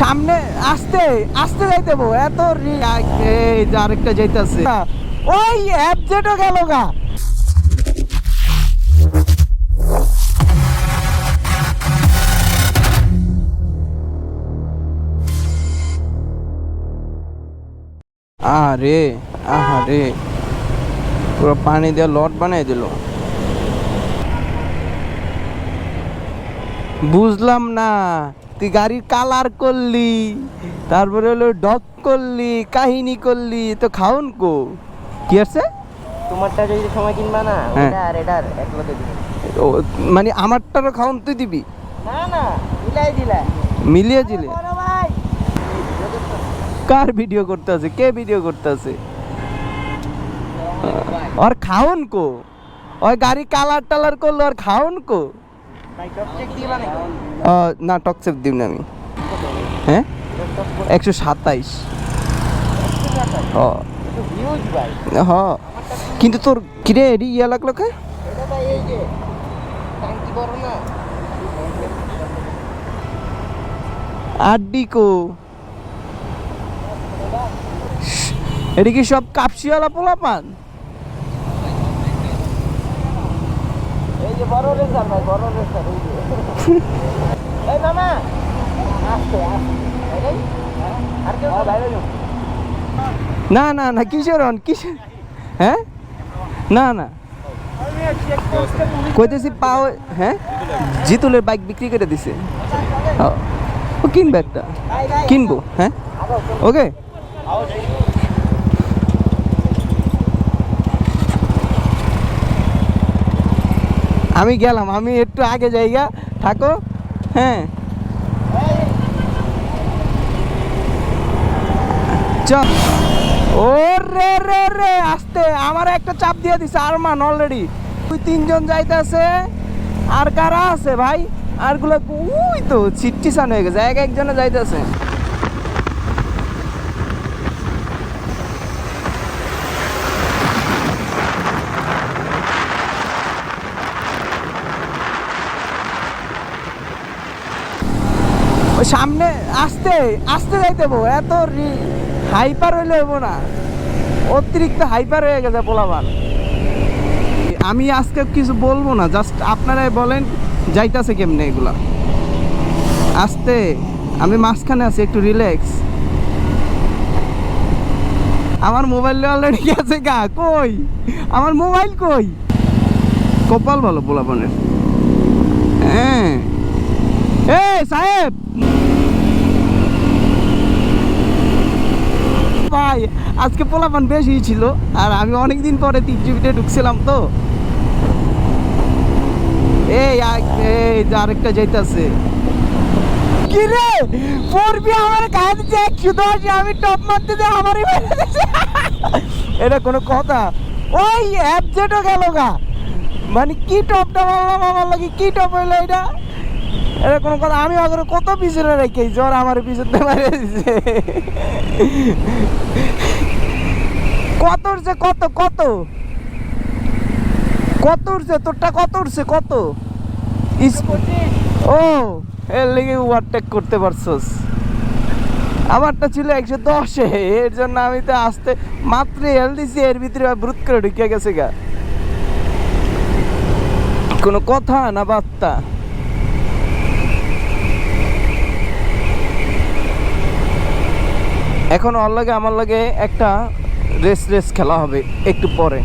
সামনে আসতে আসতে যাইতে বো এত এই যে আরেকটা যাইতেছে। ওই অ্যাপ যেটা গেল গা। আরে আহারে। পুরো পানি দিয়ে লট বানিয়ে দিল। বুঝলাম না। তুই গাড়ির কালার করলি তারপরে হলো ডক করলি কাহিনী করলি তো খাউন কো। কি আছে তোমারটা যদি সময় কিনবা না হ্যাঁ। এটা আর লগে দিবে। মানে আমারটারও খাউন তুই দিবি? না না মিলাই দিলা। মিলিয়ে দিলে। কার ভিডিও করতে আছে? কে ভিডিও করতে আছে? আর খাউন কো? ওই গাড়ি কালার টালার করল আর খাউন কো? ভাই টপ চেক দিবা না না আমি। হ্যাঁ? একশো সাতাইশ। হ। কিন্তু তোর কিরে, এডি ইয়া লাগল কে? না আড্ডি কো। এটি কি সব কাপসিওয়ালা পোলা পান এই যে বড় রেসার ভাই, বড় রেসার এই মামা। আস্তে আস্তে না না না, কিসের অন, কিসের? হ্যাঁ? না না। কইতেছি পাও হ্যাঁ? জিতুলের বাইক বিক্রি করে দিছে। ও কিনবে একটা। কিনবো হ্যাঁ? ওকে আমি গেলাম, আমি একটু আগে যাইগা থাকো হ্যাঁ। চল। ও রে রে, আসতে, আমার একটা চাপ দিয়ে দিছে আরমান অলরেডি তুই তিনজন যাইতেছে আর কারা আছে ভাই? আরগুলো ওই তো চিট্টি সান হয়ে গেছে এক একজনে যাইতেছে সামনে আসতে আসতে যাইতে বো এত হাইপার হইলে হইব না। অতিরিক্ত হাইপার হয়ে গেছে পোলাবান আমি আজকে কিছু বলব না জাস্ট আপনারাই বলেন, যাইতাছে কেমনে এগুলা। আসতে, আমি মাঝখানে আছি, একটু রিল্যাক্স আমার মোবাইল অলরেডি গেছে গা, কই? আমার মোবাইল কই? কপাল ভালো পোলাপানের। ভাই আজকে পোলাপান বেশি ছিল আর আমি অনেক দিন পরে তিন জিবিতে ঢুকছিলাম তো। এই এই আরেকটা যাইতাছে। কি রে? পড়বি আমার কাজ দিচ্ছে একশো দশ আমি টপ মারতে যে আমারই মেরে দিছে। এটা কোনো কথা। ওই অ্যাপ যেটা গেল গা। মানে কি টপটা মারলাম আমার লাগে কি টপ হইল এটা? এটা কোনো কথা, আমি আগে কত পিছনে রেখে জ্বর আমার পিছনে মারে কত উঠছে কত কত? কত উঠছে তোরটা কত উঠছে কত? ও, এর লেগে ওভারটেক করতে পারছস। আমারটা ছিল একশো দশে, এর জন্য আমি তো আসতে মাত্র এল দিছি, এর ভিতরে ব্রুত করে ঢুকে গেছে গা। কোনো কথা না বার্তা। এখন ওর লাগে আমার লাগে একটা রেস রেস খেলা হবে একটু পরে।